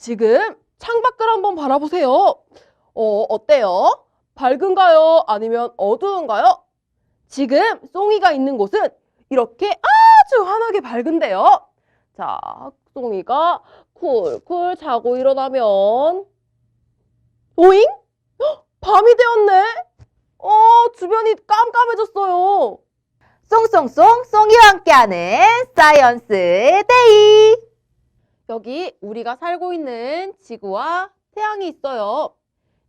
지금 창밖을 한번 바라보세요. 어, 어때요? 밝은가요? 아니면 어두운가요? 지금 송이가 있는 곳은 이렇게 아주 환하게 밝은데요. 자, 송이가 쿨쿨 자고 일어나면 오잉? 헉, 밤이 되었네. 어, 주변이 깜깜해졌어요. 송송송 송이와 함께하는 사이언스 데이. 여기 우리가 살고 있는 지구와 태양이 있어요.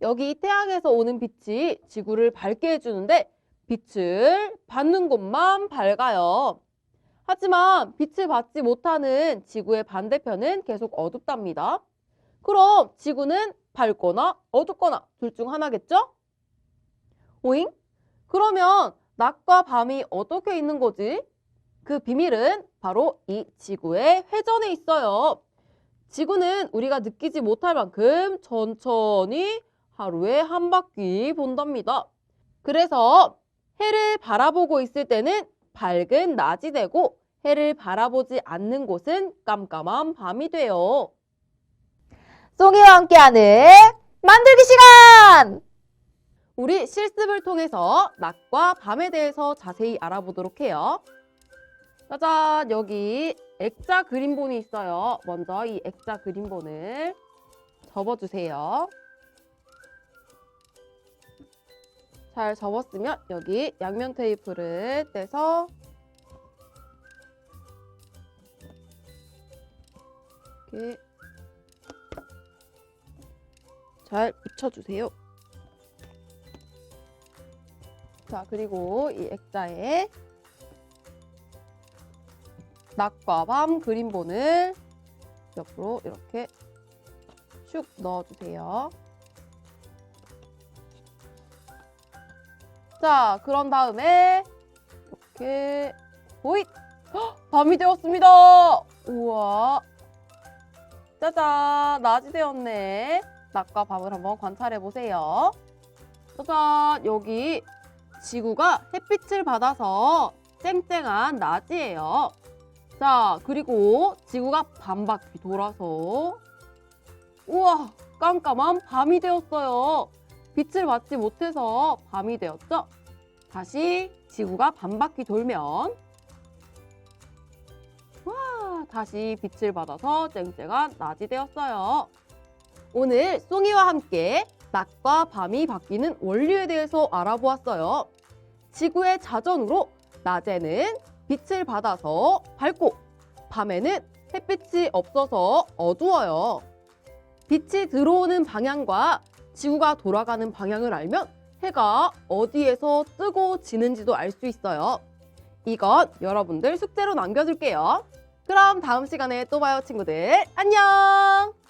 여기 태양에서 오는 빛이 지구를 밝게 해주는데 빛을 받는 곳만 밝아요. 하지만 빛을 받지 못하는 지구의 반대편은 계속 어둡답니다. 그럼 지구는 밝거나 어둡거나 둘 중 하나겠죠? 오잉? 그러면 낮과 밤이 어떻게 있는 거지? 그 비밀은 바로 이 지구의 회전에 있어요. 지구는 우리가 느끼지 못할 만큼 천천히 하루에 한 바퀴 본답니다. 그래서 해를 바라보고 있을 때는 밝은 낮이 되고 해를 바라보지 않는 곳은 깜깜한 밤이 돼요. 송이와 함께하는 만들기 시간. 우리 실습을 통해서 낮과 밤에 대해서 자세히 알아보도록 해요. 짜잔, 여기 액자 그림본이 있어요. 먼저 이 액자 그림본을 접어주세요. 잘 접었으면 여기 양면 테이프를 떼서 이렇게 잘 붙여주세요. 자, 그리고 이 액자에 낮과 밤 그림본을 옆으로 이렇게 슉 넣어주세요. 자, 그런 다음에 이렇게 보잇! 헉, 밤이 되었습니다. 우와. 짜잔, 낮이 되었네. 낮과 밤을 한번 관찰해 보세요. 짜잔, 여기 지구가 햇빛을 받아서 쨍쨍한 낮이에요. 자, 그리고 지구가 반바퀴 돌아서 우와, 깜깜한 밤이 되었어요. 빛을 받지 못해서 밤이 되었죠? 다시 지구가 반바퀴 돌면 와, 다시 빛을 받아서 쨍쨍한 낮이 되었어요. 오늘 송이와 함께 낮과 밤이 바뀌는 원리에 대해서 알아보았어요. 지구의 자전으로 낮에는 빛을 받아서 밝고 밤에는 햇빛이 없어서 어두워요. 빛이 들어오는 방향과 지구가 돌아가는 방향을 알면 해가 어디에서 뜨고 지는지도 알 수 있어요. 이건 여러분들 숙제로 남겨줄게요. 그럼 다음 시간에 또 봐요, 친구들. 안녕!